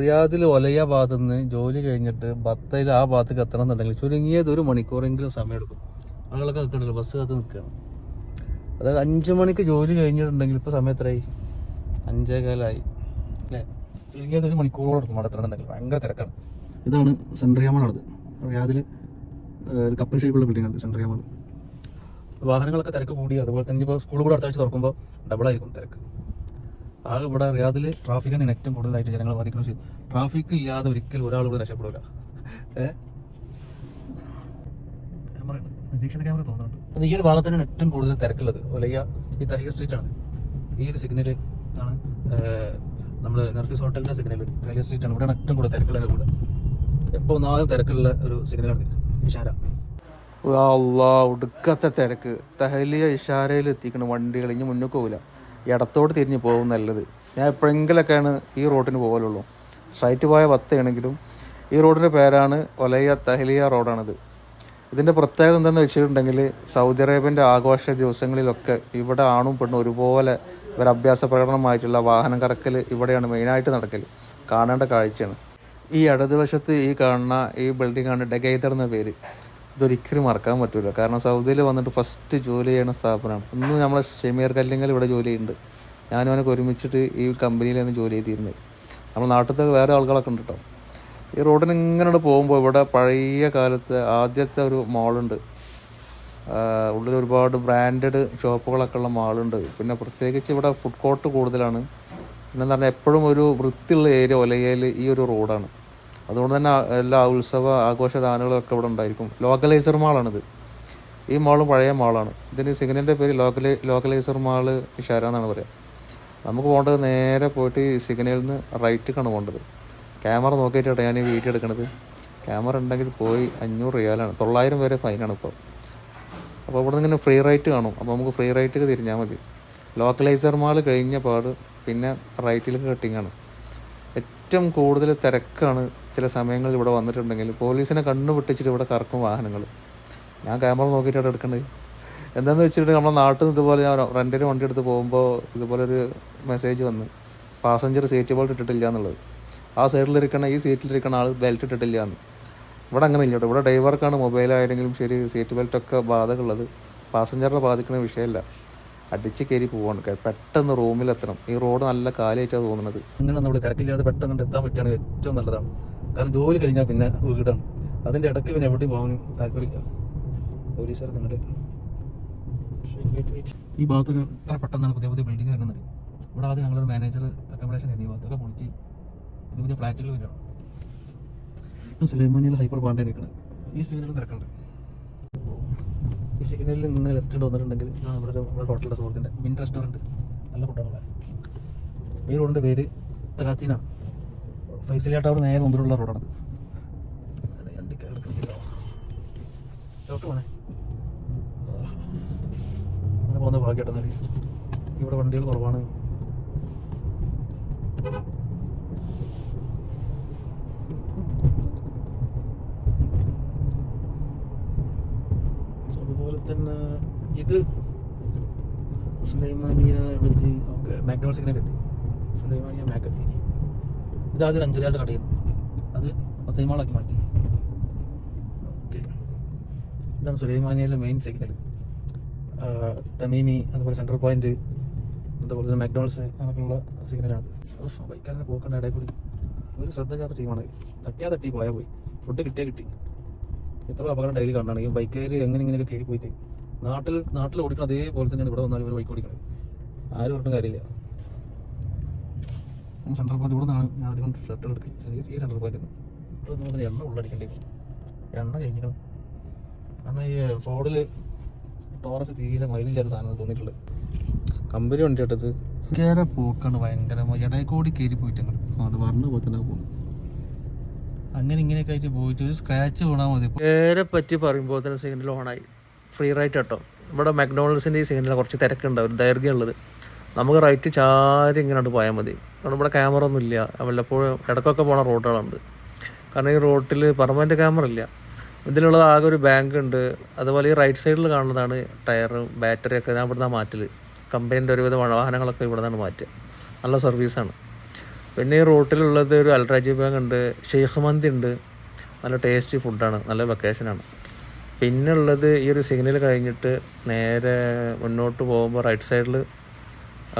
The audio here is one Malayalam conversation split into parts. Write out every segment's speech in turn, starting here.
റിയാദിൽ ഒലയ ഭാഗത്ത് നിന്ന് ജോലി കഴിഞ്ഞിട്ട് ബത്തയിൽ ആ ഭാഗത്തേക്ക് എത്തണം എന്നുണ്ടെങ്കിൽ ചുരുങ്ങിയത് ഒരു മണിക്കൂറെങ്കിലും സമയമെടുക്കും. ആളുകളൊക്കെ നിൽക്കണ്ടല്ലോ ബസ് കാത്ത് നിൽക്കുകയാണ്. അതായത് അഞ്ച് മണിക്ക് ജോലി കഴിഞ്ഞിട്ടുണ്ടെങ്കിൽ ഇപ്പോൾ സമയം എത്രയായി? അഞ്ചേ കാലായി അല്ലേ? ചുരുങ്ങിയത് ഒരു മണിക്കൂറോളം എടുക്കും അവിടെ എത്തണമെന്നുണ്ടെങ്കിൽ ഭയങ്കര തിരക്കാണ്. ഇതാണ് സെൻട്രിയാമണത് റിയാദിൽ ഒരു കപ്പൽ ഷേപ്പുള്ള ബിൽഡിംഗ് ഉണ്ട് സെൻട്രിയാമണ് വാഹനങ്ങളൊക്കെ തിരക്ക് കൂടി അതുപോലെ തന്നെ ഇപ്പോൾ സ്കൂൾ കൂടെ അടുത്ത ആഴ്ച തുറക്കുമ്പോൾ ഡബിളായിരിക്കും തിരക്ക്. ആകെ ഇവിടെ റിയാദിൽ ട്രാഫിക്കാണ് ഏറ്റവും കൂടുതലായിട്ട് ജനങ്ങൾ ബാധിക്കുന്നത് പക്ഷേ ട്രാഫിക് ഇല്ലാതെ ഒരിക്കലും ഒരാൾ ഇവിടെ രക്ഷപ്പെടില്ല ക്യാമറ. നിരീക്ഷണ ക്യാമറ തോന്നുന്നുണ്ട്. ഈ ഒരു ഭാഗത്താണ് ഏറ്റവും കൂടുതൽ തിരക്കുള്ളത്. ഒലയ്യ ഈ തഹിയ സ്ട്രീറ്റ് ആണ് ഈ ഒരു സിഗ്നൽ ആണ് നമ്മൾ നർസിസ് ഹോട്ടലിന്റെ സിഗ്നൽ തഹിയ സ്ട്രീറ്റ് ആണ് ഇവിടെയാണ് ഏറ്റവും കൂടുതൽ തിരക്കുള്ള കൂടെ എപ്പോൾ ഒന്നാമതും തിരക്കുള്ള ഒരു സിഗ്നലാണ് ഇഷാര. ഒടുക്കത്തെ തിരക്ക്. തഹലിയ ഇഷാരയിൽ എത്തിക്കണം വണ്ടികൾ. ഇനി മുന്നോട്ട് പോകില്ല ഇടത്തോട്ട് തിരിഞ്ഞ് പോകും നല്ലത്. ഞാൻ എപ്പോഴെങ്കിലൊക്കെയാണ് ഈ റോഡിന് പോകലുള്ളൂ. സ്ട്രൈറ്റ് പോയ വത്തയാണെങ്കിലും ഈ റോഡിന്റെ പേരാണ് ഒലയ തഹലിയ റോഡാണിത്. ഇതിന്റെ പ്രത്യേകത എന്താണെന്ന് വെച്ചിട്ടുണ്ടെങ്കിൽ സൗദി അറേബ്യന്റെ ആഘോഷ ദിവസങ്ങളിലൊക്കെ ഇവിടെ ആണും പെണ്ണും ഒരുപോലെ ഒരു അഭ്യാസ പ്രകടനമായിട്ടുള്ള വാഹനം കറക്കൽ ഇവിടെയാണ് മെയിനായിട്ട് നടക്കൽ. കാണേണ്ട കാഴ്ചയാണ്. ഈ ഇടതുവശത്ത് ഈ കാണുന്ന ഈ ബിൽഡിംഗാണ് ഡെഗൈതർ എന്ന പേര്. ഇതൊരിക്കലും മറക്കാൻ പറ്റില്ല കാരണം സൗദിയിൽ വന്നിട്ട് ഫസ്റ്റ് ജോലി ചെയ്യുന്ന സ്ഥാപനമാണ്. ഇന്ന് നമ്മളെ ഷെമീർ കല്ലിങ്ങൽ ഇവിടെ ജോലി ചെയ്യുന്നുണ്ട്. ഞാനും അവനൊക്കെ ഒരുമിച്ചിട്ട് ഈ കമ്പനിയിലാണ് ജോലി ചെയ്തിരുന്നത്. നമ്മൾ നാട്ടിലത്തെ വേറെ ആളുകളൊക്കെ ഉണ്ട് കേട്ടോ ഈ റോഡിന് ഇങ്ങനെ പോകുമ്പോൾ ഇവിടെ പഴയ കാലത്ത് ആദ്യത്തെ ഒരു മാളുണ്ട് ഉള്ളിൽ ഒരുപാട് ബ്രാൻഡഡ് ഷോപ്പുകളൊക്കെ ഉള്ള മാളുണ്ട് പിന്നെ പ്രത്യേകിച്ച് ഇവിടെ ഫുഡ് കോർട്ട് കൂടുതലാണ്. പിന്നെ പറഞ്ഞാൽ എപ്പോഴും ഒരു വൃത്തിയുള്ള ഏരിയ ഒലയയിൽ ഈ ഒരു റോഡാണ് അതുകൊണ്ട് തന്നെ എല്ലാ ഉത്സവ ആഘോഷ ദാനങ്ങളൊക്കെ ഇവിടെ ഉണ്ടായിരിക്കും. ലോക്കലൈസർ മാളാണിത് ഈ മാളും പഴയ മാളാണ് ഇതിന് സിഗ്നലിന്റെ പേര് ലോക്കലൈ ലോക്കലൈസർ മാൾ ഇഷാര എന്നാണ് പറയുക നമുക്ക് പോകേണ്ടത് നേരെ പോയിട്ട് സിഗ്നലിൽ നിന്ന് റൈറ്റിക്കാണ് പോകേണ്ടത്. ക്യാമറ നോക്കിയിട്ടാണ് ഞാൻ ഈ വീഡിയോ എടുക്കുന്നത് ക്യാമറ ഉണ്ടെങ്കിൽ പോയി അഞ്ഞൂറ് റിയാലാണ്. തൊള്ളായിരം വരെ ഫൈനാണ് ഇപ്പോൾ അപ്പോൾ ഇവിടെ നിന്ന് ഇങ്ങനെ ഫ്രീ റൈറ്റ് കാണും. അപ്പോൾ നമുക്ക് ഫ്രീ റൈറ്റിൽ തിരിഞ്ഞാൽ മതി. ലോക്കലൈസർ മാൾ കഴിഞ്ഞ പാട് പിന്നെ റൈറ്റിലേക്ക് കട്ടിങ്ങാണ് ഏറ്റവും കൂടുതൽ തിരക്കാണ് ചില സമയങ്ങളിൽ ഇവിടെ വന്നിട്ടുണ്ടെങ്കിൽ. പോലീസിനെ കണ്ണു പൊട്ടിച്ചിട്ട് ഇവിടെ കറക്കും വാഹനങ്ങൾ. ഞാൻ ക്യാമറ നോക്കിയിട്ടാണ് എടുക്കേണ്ടത് എന്താണെന്ന് വെച്ചിട്ട് നമ്മുടെ നാട്ടിൽ നിന്ന് ഇതുപോലെ ഞാൻ റെന്റിന് വണ്ടി എടുത്ത് പോകുമ്പോൾ ഇതുപോലെ ഒരു മെസ്സേജ് വന്ന് പാസഞ്ചർ സീറ്റ് ബെൽറ്റ് ഇട്ടിട്ടില്ല എന്നുള്ളത്. ആ സൈഡിലിരിക്കണ ഈ സീറ്റിലിരിക്കണ ആൾ ബെൽറ്റ് ഇട്ടിട്ടില്ല എന്ന്. ഇവിടെ അങ്ങനെ ഇല്ല ഇവിടെ ഡ്രൈവർക്കാണ് മൊബൈലായെങ്കിലും ശരി സീറ്റ് ബെൽറ്റൊക്കെ ബാധകമുള്ളത്. പാസഞ്ചറിനെ ബാധിക്കുന്ന വിഷയമല്ല. അടിച്ച് കയറി പോവാണ്. പെട്ടെന്ന് റൂമിലെത്തണം. ഈ റോഡ് നല്ല കാലായിട്ടാണ് തോന്നുന്നത്. അങ്ങനെ നമ്മൾ തിരക്കില്ലാതെ പെട്ടെന്ന് എത്താൻ പറ്റുകയാണെങ്കിൽ ഏറ്റവും നല്ലതാണ്. കാരണം ജോലി കഴിഞ്ഞാൽ പിന്നെ വീടാണ്. അതിന്റെ ഇടയ്ക്ക് പിന്നെ എവിടെയും പോകാൻ താല്പര്യമില്ല. പോലീസുകാർ നിങ്ങളുടെ ഈ ഭാഗത്തൊക്കെ ഇത്ര പെട്ടെന്നാണ് പുതിയ പുതിയ ബിൽഡിംഗ് വരുന്നത്? ഇവിടെ ആദ്യം ഞങ്ങളൊരു മാനേജർ അക്കോമഡേഷൻ എന്നീ ഭാഗത്തൊക്കെ പൊളിച്ച് പുതിയ പുതിയ ഫ്ലാറ്റുകൾ വരികയാണ്. സുലൈമാനിയിൽ ഹൈപ്പർ പാണ്ടേ നിൽക്കുന്നത് ഈ സീനുകൾ തിരക്കുണ്ട്. സിഗ്നലിൽ നിന്ന് ലെഫ്റ്റ് വന്നിട്ടുണ്ടെങ്കിൽ ആ നമ്മുടെ നമ്മുടെ ഹോട്ടലിന്റെ സുഹൃത്തിന്റെ മിൻ റെസ്റ്റോറന്റ്. നല്ല ഫുഡാണ് ഈ റോഡിന്റെ പേര് തലാത്തിന. ഫൈസലിയ ടവർ നേരെ മുമ്പിലുള്ള റോഡാണ് പോകുന്ന ഭാഗ്യട്ടെന്നാൽ ഇവിടെ വണ്ടികൾ കുറവാണ് അതുപോലെ തന്നെ ഇത് സുലൈമാനിയ എവിടെത്തി സിഗ്നൽ എത്തി സുലൈമാനിയ മാക്ക് എത്തി ഇത് ആദ്യം അഞ്ചരയാളുടെ കടയിൽ അത് പത്തേമാളാക്കി മാറ്റി. ഓക്കെ. ഇതാണ് സുലൈമാനിയയിലെ മെയിൻ സിഗ്നൽ തമീമി അതുപോലെ സെൻട്രൽ പോയിന്റ് അതുപോലെ തന്നെ മാക്ഡോൾസ് അങ്ങനെയുള്ള സിഗ്നലാണ് ബൈക്കാരനെ പോക്കണ്ട ഇടയിൽ കൂടി. ഒരു ശ്രദ്ധ ചെയ്യാത്ത ടീമാണ് തട്ടിയാ തട്ടി പോയാൽ പോയി. ഫുഡ് കിട്ടിയാൽ കിട്ടി. എത്ര അപകടം ഡെയിലി കാണാണ് ഈ ബൈക്കുകാർ എങ്ങനെ ഇങ്ങനെയൊക്കെ കയറി പോയിട്ട്. നാട്ടിൽ നാട്ടിൽ ഓടിക്കണം അതേപോലെ തന്നെയാണ് ഇവിടെ വന്നാലും ഇവർ ബൈക്ക് ഓടിക്കണം ആരും ഒട്ടും കാര്യമില്ല. സെൻട്രൽ പോയിന്റ് ഇവിടെ നിന്നാണ് ഞാൻ ആദ്യം ഷർട്ട് എടുക്കുക ഈ സെൻട്രൽ പോയിന്റ് ഇവിടെ നിന്ന് എണ്ണ ഉള്ളടിക്കേണ്ടി വരും. എണ്ണ കഴിഞ്ഞിരുന്നു കാരണം ഈ ഫോർഡിൽ ടോറസ് തീരെ മൈലേജ് ആയ സാധനം തോന്നിയിട്ടുള്ളത്. കമ്പനി വണ്ടി എടുത്തത്? ഭയങ്കര പോക്കാണ് ഭയങ്കരമായി ഇടയക്കോടി കയറി പോയിട്ടുണ്ട്. അത് പറഞ്ഞു പോലെ തന്നെ പോകും അങ്ങനെ ഇങ്ങനെയൊക്കെ ആയിട്ട് പോയിട്ട് ഒരു സ്ക്രാച്ച് വീണാൽ മതി. നേരെ പറ്റി പറയുമ്പോൾ തന്നെ സിഗ്നൽ ഓണായി ഫ്രീ റൈറ്റ് കേട്ടോ. ഇവിടെ മക്ഡോണൾഡ്സിന്റെ ഈ സിഗ്നൽ കുറച്ച് തിരക്കുണ്ടാവും ദൈർഘ്യമുള്ളത്. നമുക്ക് റൈറ്റ് ചാരി ഇങ്ങോട്ട് പോയാൽ മതി. കാരണം ഇവിടെ ക്യാമറ ഒന്നും ഇല്ല. വല്ലപ്പോഴും ഇടയ്ക്കൊക്കെ പോണ റോഡുകളുണ്ട് കാരണം ഈ റോട്ടിൽ പെർമനന്റ് ക്യാമറ ഇല്ല. ഇതിലുള്ളത് ആകെ ഒരു ബാങ്ക് ഉണ്ട്. അതുപോലെ ഈ റൈറ്റ് സൈഡിൽ കാണുന്നതാണ് ടയറും ബാറ്ററി ഒക്കെ ഞാൻ ഇവിടുന്ന് മാറ്റൽ കമ്പനീന്റെ ഒരുവിധ വാഹനങ്ങളൊക്കെ ഇവിടെ നിന്നാണ് മാറ്റുക. നല്ല സർവീസാണ് പിന്നെ ഈ റോട്ടിലുള്ളത് ഒരു അൽറാജി ബാങ്ക് ഉണ്ട്. ഷെയ്ഖ് മന്തി ഉണ്ട്. നല്ല ടേസ്റ്റി ഫുഡാണ് നല്ല വെക്കേഷനാണ് പിന്നെ ഉള്ളത് ഈ ഒരു സിഗ്നൽ കഴിഞ്ഞിട്ട് നേരെ മുന്നോട്ട് പോകുമ്പോൾ റൈറ്റ് സൈഡിൽ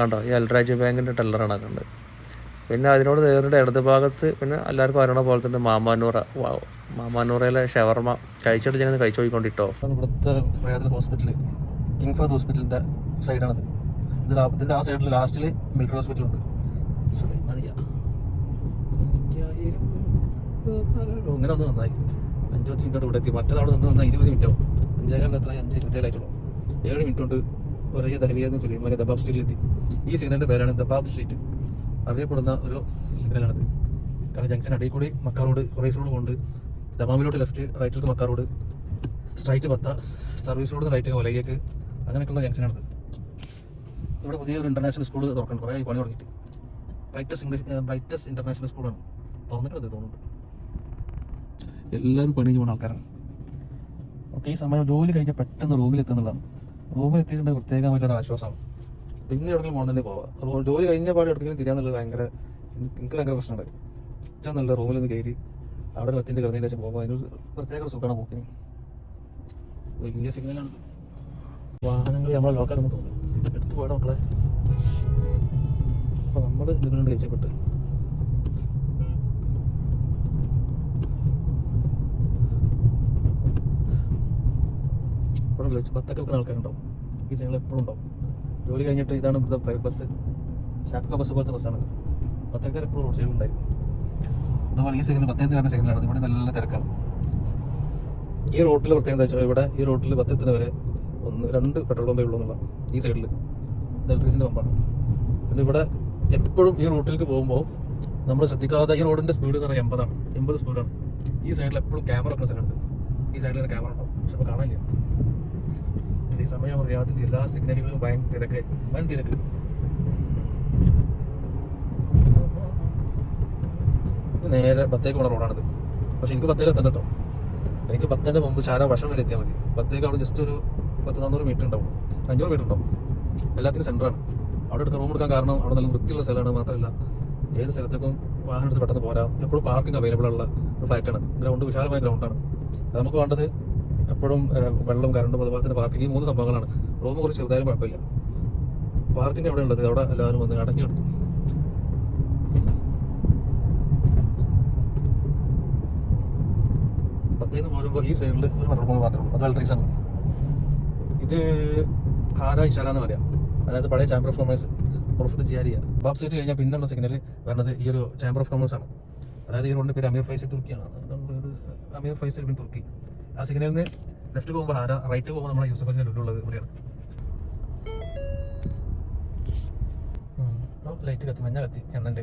ആണ്ടോ ഈ അൽറാജി ബാങ്കിന്റെ ടെല്ലറാണ് കണ്ടത് പിന്നെ അതിനോട് നേരിട്ട് ഇടത് ഭാഗത്ത് പിന്നെ എല്ലാവർക്കും അറിയണ പോലെ തന്നെ മാമാനൂറ മാമാനൂറയിലെ ഷവർമ കഴിച്ചിട്ട് ഞാൻ കഴിച്ചു പോയിക്കൊണ്ടിട്ടോ? ഇവിടുത്തെ ഹോസ്പിറ്റൽ കിങ് ഫാദ് ഹോസ്പിറ്റലിന്റെ സൈഡാണത് ഇതിന്റെ ആ സൈഡിൽ ലാസ്റ്റിൽ മിലിറ്ററി ഹോസ്പിറ്റൽ ഉണ്ട്. ഇങ്ങനെ ഒന്ന് നന്നായി. അഞ്ച് മിനിറ്റ് ഇവിടെ എത്തി. മറ്റേത് അവിടെ നിന്ന് ഇരുപത് മിനിറ്റ് ആവും. എത്ര അഞ്ച് ഇരുപത്തേലായിട്ടുള്ളൂ ഏഴ് മിനിറ്റ് കൊണ്ട് ഒരേ ദഹലിയെന്ന് സുലൈമാനെ ദബാബ് സ്ട്രീറ്റിലെത്തി ഈ സിഗ്നലിന്റെ പേരാണ് ദബാബ് സ്ട്രീറ്റ്. അറിയപ്പെടുന്ന ഒരു സിഗ്നലാണിത് കാരണം ജംഗ്ഷൻ അടിയിൽ കൂടി മക്കാർ റോഡ് കുറേസ് റോഡ് കൊണ്ട് ദമാമിലോട്ട് ലെഫ്റ്റ് റൈറ്റിലേക്ക് മക്കാർ റോഡ് സ്ട്രൈറ്റ് പത്ത സർവീസ് റോഡ് റൈറ്റ് ഒലയ്ക്ക് അങ്ങനെയൊക്കെയുള്ള ജംഗ്ഷനാണിത്. ഇവിടെ പുതിയൊരു ഇന്റർനാഷണൽ സ്കൂൾ തുറക്കണം. കുറേ പണി തുടങ്ങിയിട്ട്. ബ്രൈറ്റസ്റ്റ് ഇംഗ്ലീഷ് ബ്രൈറ്റസ്റ്റ് ഇന്റർനാഷണൽ സ്കൂളാണ് തുറന്നിട്ടുണ്ട് തോന്നുന്നുണ്ട്. എല്ലാവരും പണി ചെയ്യുന്ന ആൾക്കാരാണ്. ഓക്കെ ഈ സമയം ജോലി കഴിഞ്ഞാൽ പെട്ടെന്ന് റൂമിൽ എത്തുന്നതാണ് റൂമിൽ എത്തിയിട്ടുണ്ടെങ്കിൽ പ്രത്യേകമായിട്ടൊരു ആശ്വാസം. പിന്നെ എവിടെയെങ്കിലും തന്നെ പോവാം. അപ്പോൾ ജോലി കഴിഞ്ഞ പാട് എവിടെയെങ്കിലും തിരിയാന്നുള്ളത് ഭയങ്കര എനിക്ക് ഭയങ്കര പ്രശ്നമുണ്ട്. ഏറ്റവും നല്ല റൂമിൽ നിന്ന് കയറി അവിടെ ഒത്തിന്റെ കിടന്നതിന്റെ ശേഷം പോകുമ്പോൾ അതിനൊരു പ്രത്യേക ഒരു സുഖമാണ് പോക്കിന് വലിയ സിഗ്നലാണ് വാഹനങ്ങൾ നമ്മളെ ലോക്കാണെന്ന് തോന്നുന്നു. എടുത്തു പോയടാ മക്കളെ. അപ്പോൾ നമ്മൾ ഇതിനുണ്ട് രക്ഷപ്പെട്ട്. ചോദിച്ചു ബത്തൊക്കെ വെക്കുന്ന ആൾക്കാരുണ്ടാവും. ഈ സൈഡിൽ എപ്പോഴും ഉണ്ടാവും. ജോലി കഴിഞ്ഞിട്ട് ഇതാണ് ഇവിടുത്തെ പ്രൈവറ്റ് ബസ് ഷാപ്പിക്ക ബസ് പോലത്തെ ബസ്സാണ് ബത്തക്കാർ എപ്പോഴും റോഡ് സൈഡിൽ ഉണ്ടായിരുന്നു അതുപോലെ ഈ സെക്കൻഡ് പത്തേന്ന് പറഞ്ഞ സെക്കൻഡിലാണ് ഇവിടെ നല്ല തിരക്കാണ്. ഈ റോട്ടിൽ എന്താ വെച്ചാൽ ഇവിടെ ഈ റോട്ടിൽ പത്തത്തിന് വരെ ഒന്ന് രണ്ട് പെട്രോൾ പമ്പേ ഉള്ളൂ എന്നുള്ള ഈ സൈഡിൽ ഇലക്ട്രിസിന്റെ പമ്പാണ് പിന്നെ ഇവിടെ എപ്പോഴും ഈ റൂട്ടിലേക്ക് പോകുമ്പോൾ നമ്മൾ ശ്രദ്ധിക്കാതെ ഈ റോഡിന്റെ സ്പീഡ് എന്ന് പറഞ്ഞാൽ എൺപതാണ്. എൺപത് സ്പീഡാണ് ഈ സൈഡിൽ എപ്പോഴും ക്യാമറ വെക്കുന്ന സ്ഥലമുണ്ട്. ഈ സൈഡിൽ തന്നെ ക്യാമറ ഉണ്ടാവും. പക്ഷെ അപ്പോൾ കാണാനില്ല. ഈ സമയം അറിയാത്ത എല്ലാ സിഗ്നലുകളും ഭയങ്കര തിരക്ക് വൻ തിരക്ക്. നേരെ പത്തേക്ക് പോണ റോഡാണിത് പക്ഷെ എനിക്ക് പത്തേക്ക് എത്തണ്ട കേട്ടോ എനിക്ക് പത്തിന്റെ മുമ്പ് ചാര വശം വരെ എത്തിയാൽ മതി. പത്തേക്ക് അവിടെ ജസ്റ്റ് ഒരു പത്ത് നാന്നൂറ് മീറ്റർ ഉണ്ടാവും. അഞ്ഞൂറ് മീറ്റർ ഉണ്ടാവും. എല്ലാത്തിനും സെന്ററാണ് അവിടെ എടുക്കാൻ റൂം എടുക്കാൻ കാരണം അവിടെ നല്ല വൃത്തിയുള്ള സ്ഥലമാണ്. മാത്രമല്ല ഏത് സ്ഥലത്തേക്കും വാഹനം എടുത്ത് പെട്ടെന്ന് പോരാം. എപ്പോഴും പാർക്കിംഗ് അവൈലബിൾ ഉള്ള ഒരു ഫ്ലാറ്റാണ് ഗ്രൗണ്ട് വിശാലമായ ഗ്രൗണ്ടാണ് നമുക്ക് വേണ്ടത് എപ്പോഴും വെള്ളം കറണ്ടും അതുപോലെ തന്നെ പാർക്കിംഗ് മൂന്ന് സംഭവങ്ങളാണ്. റൂം കുറച്ച് ചെറുതായാലും കുഴപ്പമില്ല. പാർക്കിംഗ് എവിടെ ഉള്ളത്? അവിടെ എല്ലാവരും വന്ന് അടഞ്ഞു കിടക്കും. പത്തേന്ന് പോരുമ്പോൾ ഈ സൈഡിൽ ഒരു പെട്രോൾ പമ്പ് ഉള്ളൂ. അത് ആണ് ഇത് ഹാര ഇഷാര എന്ന് പറയാം. അതായത് പഴയ ചാമ്പർ ഓഫ് കോമേഴ്സ് പ്രൊഫത്ത് ജിയാരിയ. ബാബ് സീറ്റ് കഴിഞ്ഞാൽ പിന്നുള്ള സിഗ്നൽ വരുന്നത് ഈ ഒരു ചാമ്പർ ഓഫ് കൊമേഴ്സ് ആണ്. അതായത് ഈ റോഡിന്റെ പേര് Amir Faisal തുർക്കിയാണ്. Amir Faisal bin Turki. ആ സിഗ്നലിൽ നിന്ന് ലെഫ്റ്റ് പോകുമ്പോൾ ഹാര റൈറ്റ് പോകുമ്പോൾ നമ്മളെ യൂസഫ് അലിന്റെ ലുള്ളത് ഇവിടെയാണ്. ലൈറ്റ് കത്തി മഞ്ഞ കത്തി എണ്ണന്റെ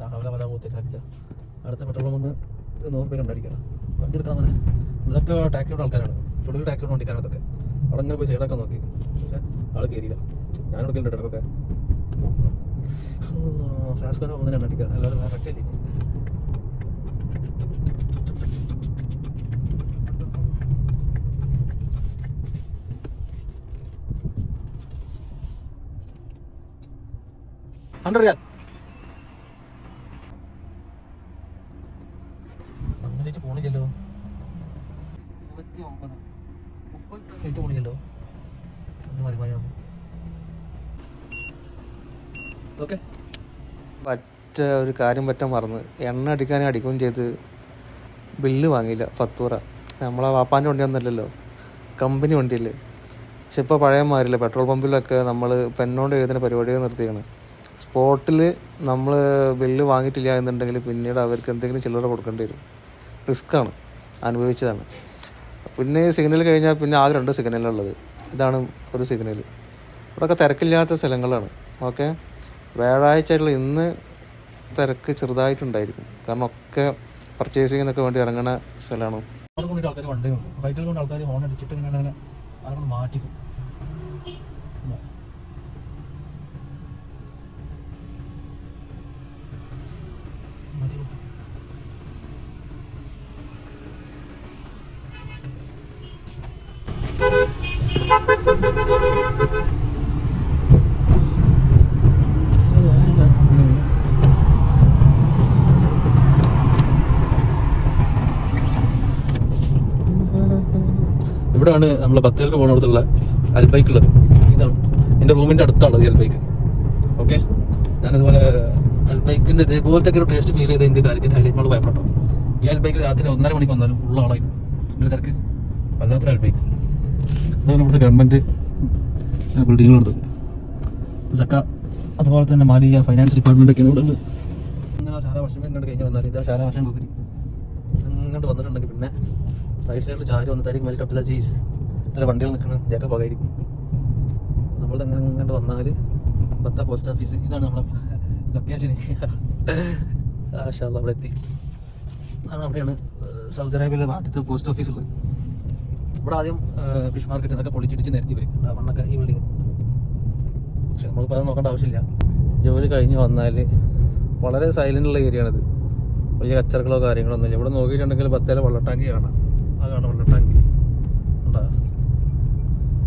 രാവിലെ വല പോത്തില്ല അടുത്ത പെട്രോൾ വന്ന് നൂറ് പേര് ഉണ്ടായിരിക്കണം വണ്ടി എടുക്കണം എന്നാൽ ഇതൊക്കെ ടാക്സിയുടെ ആൾക്കാരാണ്. ചുടുകൾ ടാക്സി വണ്ടിക്കാരാണ് ഇതൊക്കെ. അവിടെ ഇങ്ങനെ പോയി സൈഡൊക്കെ നോക്കി. പക്ഷേ ആൾ കയറിയില്ല ഞാൻ എടുക്കലുണ്ട് ഇടക്കൊക്കെ സാസ്കോനെ ഒന്നിനാണ് അടിക്കുക എല്ലാവരും കറക്റ്റ് ഹൺഡ്രഡ് റിയാൽ അങ്ങനെ പോണില്ലല്ലോ. ഇരുപത്തി ഒമ്പത് മുപ്പത്തി മിനിറ്റ് പോണില്ലല്ലോ. ഒന്ന് മതി മതി ഓക്കെ. പറ്റ ഒരു കാര്യം പറ്റാൻ മറന്ന്. എണ്ണ അടിക്കാനും അടിക്കുകയും ചെയ്ത് ബില്ല് വാങ്ങിയില്ല പത്ത് രൂപ നമ്മളെ വാപ്പാന്റെ വണ്ടി ഒന്നല്ലല്ലോ കമ്പനി വണ്ടിയല്ലേ. പക്ഷെ ഇപ്പോൾ പഴയ മാതിരില്ല പെട്രോൾ പമ്പിലൊക്കെ നമ്മൾ പെണ്ണോണ്ട് എഴുതുന്ന പരിപാടികൾ നിർത്തിയാണ്. സ്പോട്ടിൽ നമ്മൾ ബില്ല് വാങ്ങിയിട്ടില്ല എന്നുണ്ടെങ്കിൽ പിന്നീട് അവർക്ക് എന്തെങ്കിലും ചില്ലറ കൊടുക്കേണ്ടി വരും. റിസ്ക്കാണ്. അനുഭവിച്ചതാണ്. പിന്നെ സിഗ്നൽ കഴിഞ്ഞാൽ പിന്നെ ആകെ രണ്ട് സിഗ്നലുള്ളത് ഇതാണ് ഒരു സിഗ്നൽ ഇവിടെയൊക്കെ തിരക്കില്ലാത്ത സ്ഥലങ്ങളാണ്. ഓക്കെ? വ്യാഴാഴ്ച ആയിട്ടുള്ള ഇന്ന് തിരക്ക് ചെറുതായിട്ടുണ്ടായിരിക്കും. കാരണം ഒക്കെ പർച്ചേസിങ്ങിനൊക്കെ വേണ്ടി ഇറങ്ങുന്ന സ്ഥലമാണ്. ആൾക്കാർ വണ്ടി ബൈക്കിൽ കൊണ്ട് ആൾക്കാർ ഹോൺ അടിച്ചിട്ട് ഇങ്ങനെ മാറ്റിക്കും ഇതാ. മാറ്റി കൊടുത്തു. ഇവിടെയാണ് നമ്മളെ ബത്തേരിക്ക് പോകുന്നിടത്തുള്ള അൽബൈക്ക് ഉള്ളത് ഇതാണ്. എന്റെ റൂമിന്റെ അടുത്താണ് ഈ അൽബൈക്ക്. ഓക്കെ? ഞാനിതുപോലെ അൽബൈക്കിന്റെ ഇതേപോലത്തെ ഒരു ടേസ്റ്റ് ഫീൽ ചെയ്ത് എനിക്ക് കാലിക്കറ്റ് ഹൈലൈറ്റ് മാൾ ഈ അൽബൈക്കിൽ രാത്രി ഒന്നര മണിക്ക് വന്നാലും ഫുൾ ആളായിരിക്കും ഒരു തിരക്ക്. വല്ലാത്തൊരു അൽബൈക്ക്. അതാണ് ഇവിടുത്തെ ഗവൺമെന്റ് ബിൽഡിങ്ങുള്ളത് സക്ക അതുപോലെ തന്നെ മാലിയ ഫൈനാൻസ് ഡിപ്പാർട്ട്മെന്റ് ഒക്കെ ഇവിടെ ഉള്ളത് ഇങ്ങനെ ശാല വർഷം ഇങ്ങോട്ട് കഴിഞ്ഞ് വന്നാൽ ഇതാ ശാല വർഷം കൂപ്പരി. ഇങ്ങോട്ട് വന്നിട്ടുണ്ടെങ്കിൽ പിന്നെ റൈറ്റ് സൈഡിൽ ചാരി വന്നിട്ടായിരിക്കും വലിയ കപ്പില ചീസ് അല്ല വണ്ടികൾ നിൽക്കണം ജാക്ക പോകായിരിക്കും നമ്മൾ അങ്ങനെ ഇങ്ങോട്ട് വന്നാൽ ബത്ത പോസ്റ്റ് ഓഫീസ് ഇതാണ് നമ്മളെ ലൊക്കേഷൻ അവിടെ എത്തി. അതാണ് അവിടെയാണ് സൗദി അറേബ്യയിലെ ആദ്യത്തെ പോസ്റ്റ് ഓഫീസ് ഉള്ളത്. ഇവിടെ ആദ്യം ഫിഷ് മാർക്കറ്റ് എന്നൊക്കെ പൊളിച്ചിടിച്ച് നിരത്തി വരും. ആ മണ്ണൊക്കെ ഈ ബിൽഡിങ് പക്ഷെ നമ്മളിപ്പോൾ അത് നോക്കേണ്ട ആവശ്യമില്ല. ജോലി കഴിഞ്ഞ് വന്നാൽ വളരെ സൈലന്റ് ഉള്ള ഏരിയ ആണിത്. വലിയ കച്ചറകളോ കാര്യങ്ങളോ ഒന്നുമില്ല ഇവിടെ നോക്കിയിട്ടുണ്ടെങ്കിൽ ബത്തേലെ വെള്ളട്ടാങ്കി കാണാം. ആ കാണാം ടാങ്ക് ഉണ്ടാ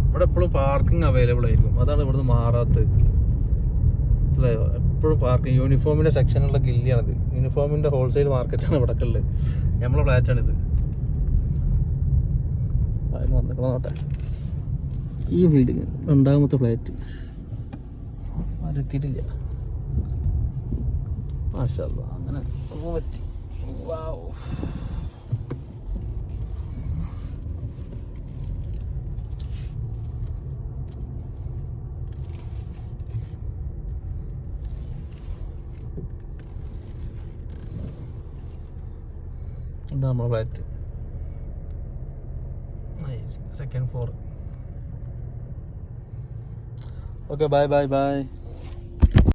ഇവിടെ എപ്പോഴും പാർക്കിംഗ് അവൈലബിൾ ആയിരിക്കും. അതാണ് ഇവിടുന്ന് മാറാത്തത്. മനസ്സിലായോ എപ്പോഴും പാർക്കിംഗ് യൂണിഫോമിന്റെ സെക്ഷനുള്ള ഗില്ലിയാണിത്. യൂണിഫോമിന്റെ ഹോൾസെയിൽ മാർക്കറ്റാണ് ഇവിടെ ഉള്ളത് നമ്മളെ ഫ്ലാറ്റാണിത് അതിൽ വന്നിക്കണം? നോട്ടെ ഈ ബിൽഡിങ് രണ്ടാമത്തെ ഫ്ലാറ്റ് ആരും എത്തിയിട്ടില്ല മാഷാ അങ്ങനെ. പറ്റി എത്തി. ഇതാണ് നമ്മുടെ flat second floor okay bye bye bye